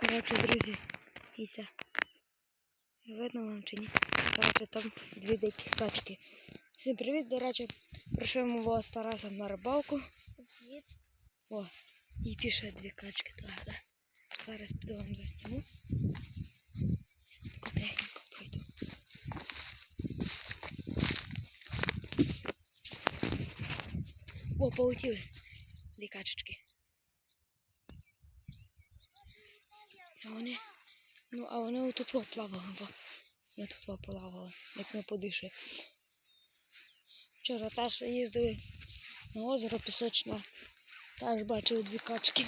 Коротше, друзі, дивіться. Видно вам чи ні? Коротше, там дві дикі качки. Всім привіт, до речі, прийшов ми Тарасом на рибалку. О, і піше дві качки туди. Зараз піду вам засніму. Техніку пройду. О, полетіли дві качечки. А вони, ну, а вони тут во плавали, бо ми тут во плавали, як ми подишли. Вчора теж їздили на озеро пісочне. Теж бачили дві качки.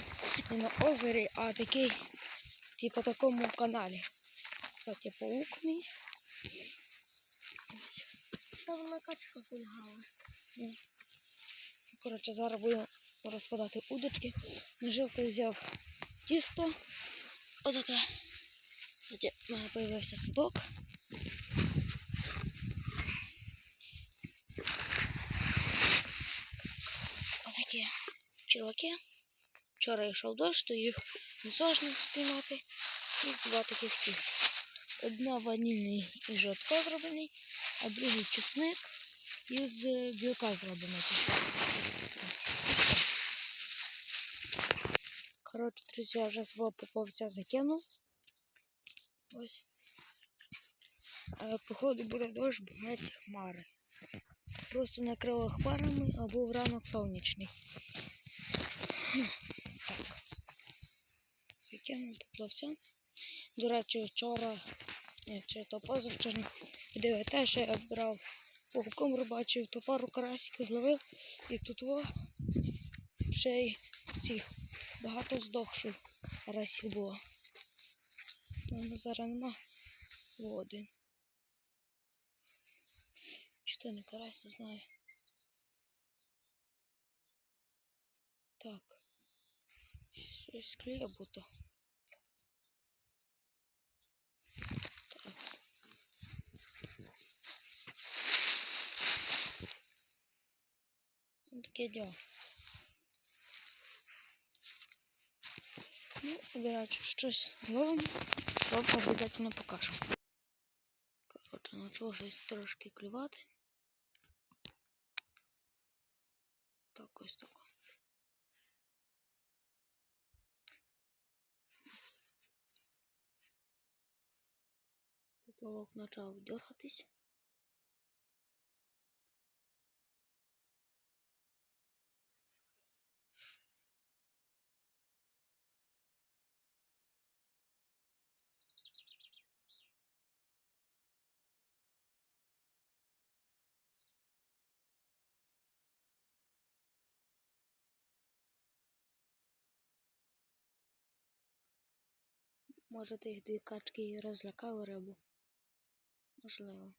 Не на озері, а такий, типу такому каналі. Кстати, паук мій. Там на качку кульгала. Коротше, зараз буду розкладати удочки. Наживку взяв тісто. В мене появився садок. Отакі чуваки. Вчора йшов дощ, то їх не сложно спіймати. І два таких ті. Одна ванільний із жовтка зроблений, а другий чесник е, білка зроблений. Коротше, друзі, я вже свого поповця закинув. Ось. Але походу буде дощ, бо геть хмари. Просто накрило хмарами, а був ранок сонячний. Так. Закинув поплавця. До речі, вчора, чи то позавчора, де те, що я брав пауком рибачив, то пару карасиків зловив і тут во ще й цих багато здохших карасів було. Ну, зараз нема води. Чи то не карась, не знаю. Так. Щось клеє будто. Так. Ну, таке діло. Ну, речі, щось зловимо, вам обов'язково покажу. Коротше, почало щось трошки клювати. Так, ось так. Поплавок почав дергатись. Може, тих дві качки розлякали рибу. Можливо.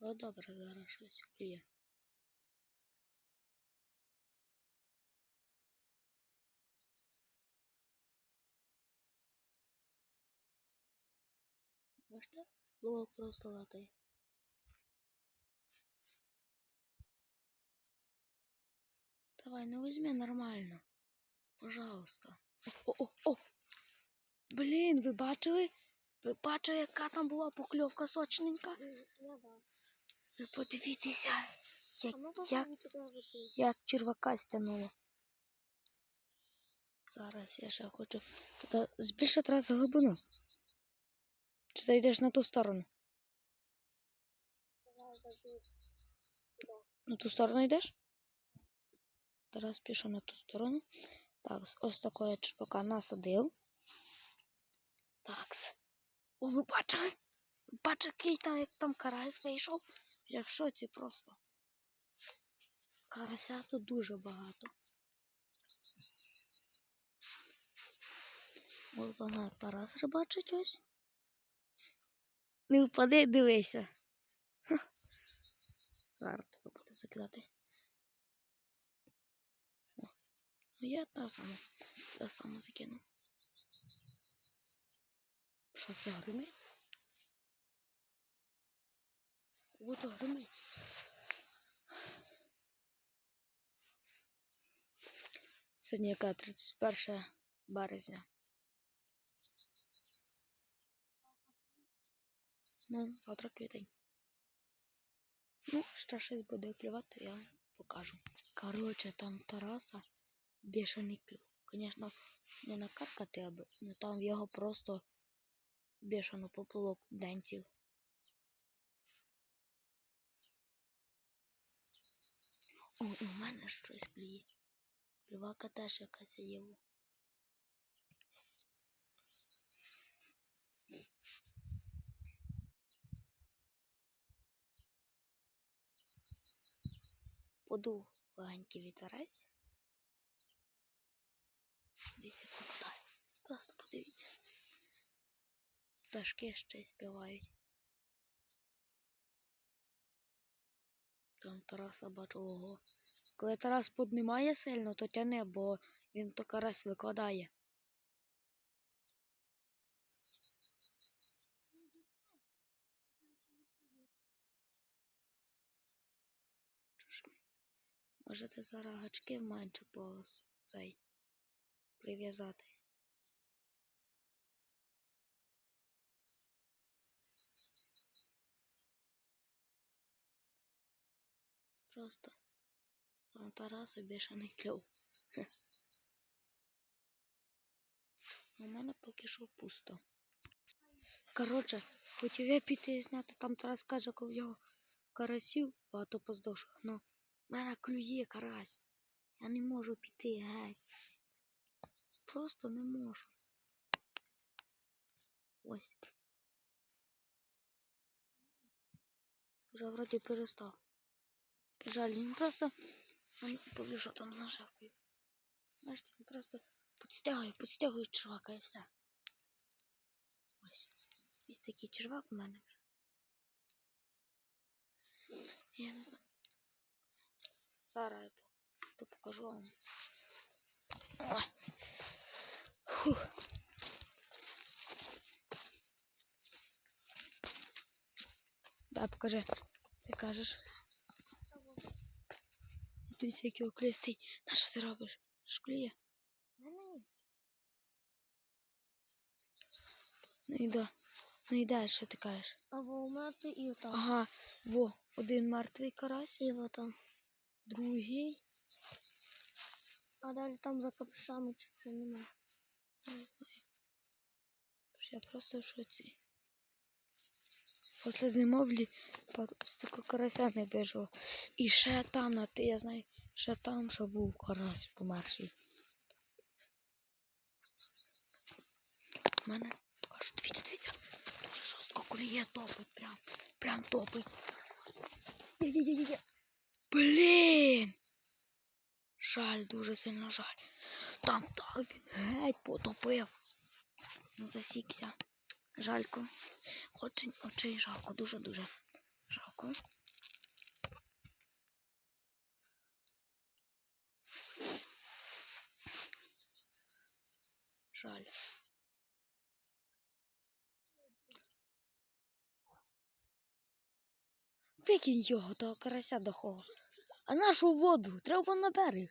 О, добре, зараз щось клює. Бачите? Було просто латає. Давай, ну возьми нормально. Пожалуйста. О, о, о! Блін, ви бачили? Ви бачили, яка там була покльовка сочненька? Ну да. Ви подивіться, як, ну як, як червака стягнуло. Зараз я ще хочу туди збільшити раз глибину. Чи ти йдеш на ту сторону? На ту сторону йдеш? Тарас пішов на ту сторону. Так, ось такого черпака насадив. Так. О, ви бачили? Ви Бачите, який там, як там карась вийшов? Я в шоці просто. Карася тут дуже багато. Ось вона Тарас рибачить ось. Не впади, дивися. Зараз треба буде закидати. Ну я та сама, та сама закину. Що це гримить? Буду гримить. Сьогодні яка 31 березня. Ну, завтра квітень. Ну, ще щось буде клювати, я покажу. Коротше, там Тараса бешений клюв. Звісно, не накаркати, аби, ну там в його просто бешено поплавок денців. О, в мене щось клює. Клювака теж якась є. Подув легенький вітерець. Дивіться, як попадає. Класно подивіться. Пташки ще співають. Там Тараса бачу ого. Коли Тарас піднімає сильно, то тяне, бо він то карась викладає. Можете зараз гачки менше по цей прив'язати. Просто там Тараса бешений кльов. У мене поки що пусто. Коротше, хотів я піти і зняти, там Тарас каже, коли його карасів багато поздовж. Ну, в мене клює карась. Я не можу піти геть. Просто не можу. Ось. Вже вроді перестав. Жаль, він просто. Він повів, там з нажавкою. Бачите, він просто підстягує, підстягує чувака і все. Ось. Ось такий червак у мене. Я не знаю. Зараз я то покажу вам. Ой. Фух. Дай покажи. Ти кажеш. Дивіться, який оклістий. На що ти робиш? Мене Ну і да. Ну і далі, що ти кажеш? або мати і там. Ага, во, один мертвий карась, І вот там. другий. А далі там за капшами чого немає. Я просто в шоці. Після зимовлі такого карася не біжу. І ще там на ти, я знаю, ще там, що був карась померший. У мене кажу, дивіться, дивіться, дуже жорстко коліє топить, прям, прям топить. Є-є-є-є. Блін! Жаль, дуже сильно жаль. Там так він геть потопив. Засікся. Жалько. Очень, очень жалко, дуже-дуже жалко. Жаль. Викинь його, того карася дохого. А нашу воду треба на берег.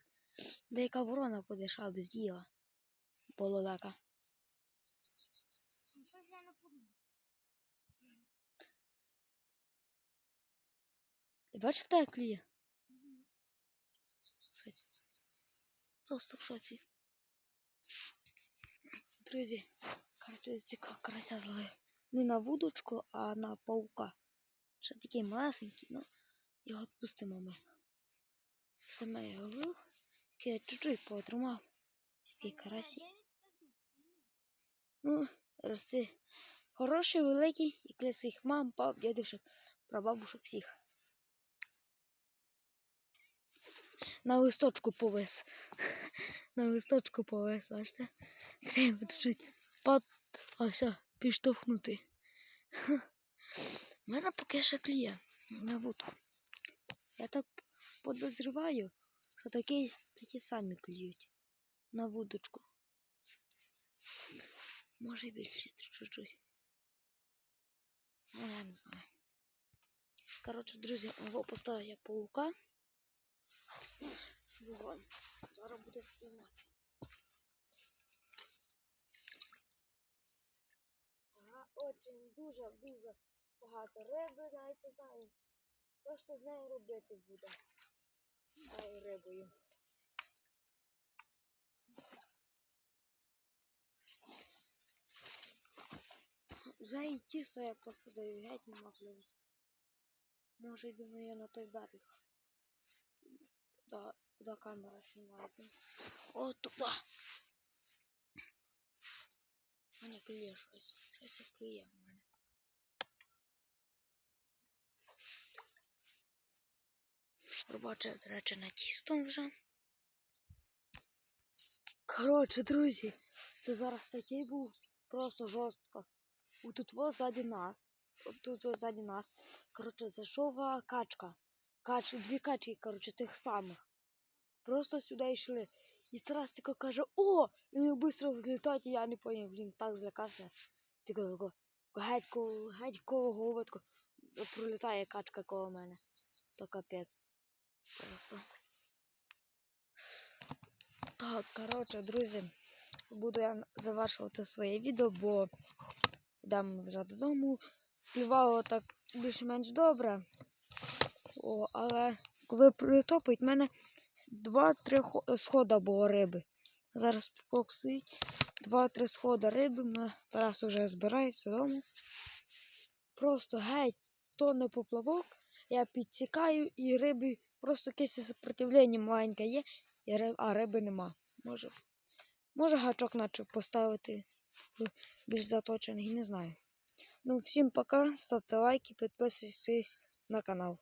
Деяка ворона буде шаби з'їла. Пололека. Ти бачиш, як так клює? Просто в шоці. Друзі, цікаво карася зловив. Не на вудочку, а на паука. Ще такий малесенький, ну його відпустимо ми. Саме його тільки я чуть-чуть потримав. Такий карасі. Ну, рости хороший, великий, і своїх мам, пап, дядюшок, прабабушок всіх. На листочку повис. На листочку повис, бачите? Треба чуть-чуть под... Ось, о, підштовхнути. У мене поки ще кліє на вудку. Я так подозріваю, що такі, такі самі клюють на вудочку. Може більше чуть-чуть. Ну, я не знаю. Коротше, друзі, його поставив я паука. Свого. Зараз буде впливати. Ага, очень дуже, дуже багато риби, навіть не знаю. Що ж з нею робити буде? Ай, рибою. Вже і тісто я посадив, геть нема можливості. Може, йдемо я на той берег. Да, куди камера знімає. О. У мене клює щось. Щось клює в мене. Робоче, до речі, на вже. Коротше, друзі, це зараз такий був просто жорстко. Тут во ззаді нас. Тут во ззаді нас. Коротше, зайшова качка. Кач, дві качки, коротше, тих самих. Просто сюди йшли. І Тарас тако каже, о! І вони швидко взлітають, і я не поняв, блін, так злякався. Тільки тако, геть коло, геть коло голови, пролітає качка коло мене. То капець. Просто. Так, коротше, друзі, буду я завершувати своє відео, бо йдемо вже додому. Плювало так більш-менш добре. О, але коли притопить, в мене два-три хо- схода було риби. Зараз пок стоїть. Два-три схода риби. Тарас уже збирається додому. Просто геть то не поплавок. Я підсікаю і риби просто якесь сопротивлення маленьке є, а риби нема. Може, може гачок наче поставити більш заточений, не знаю. Ну, всім пока, ставте лайки, підписуйтесь на канал.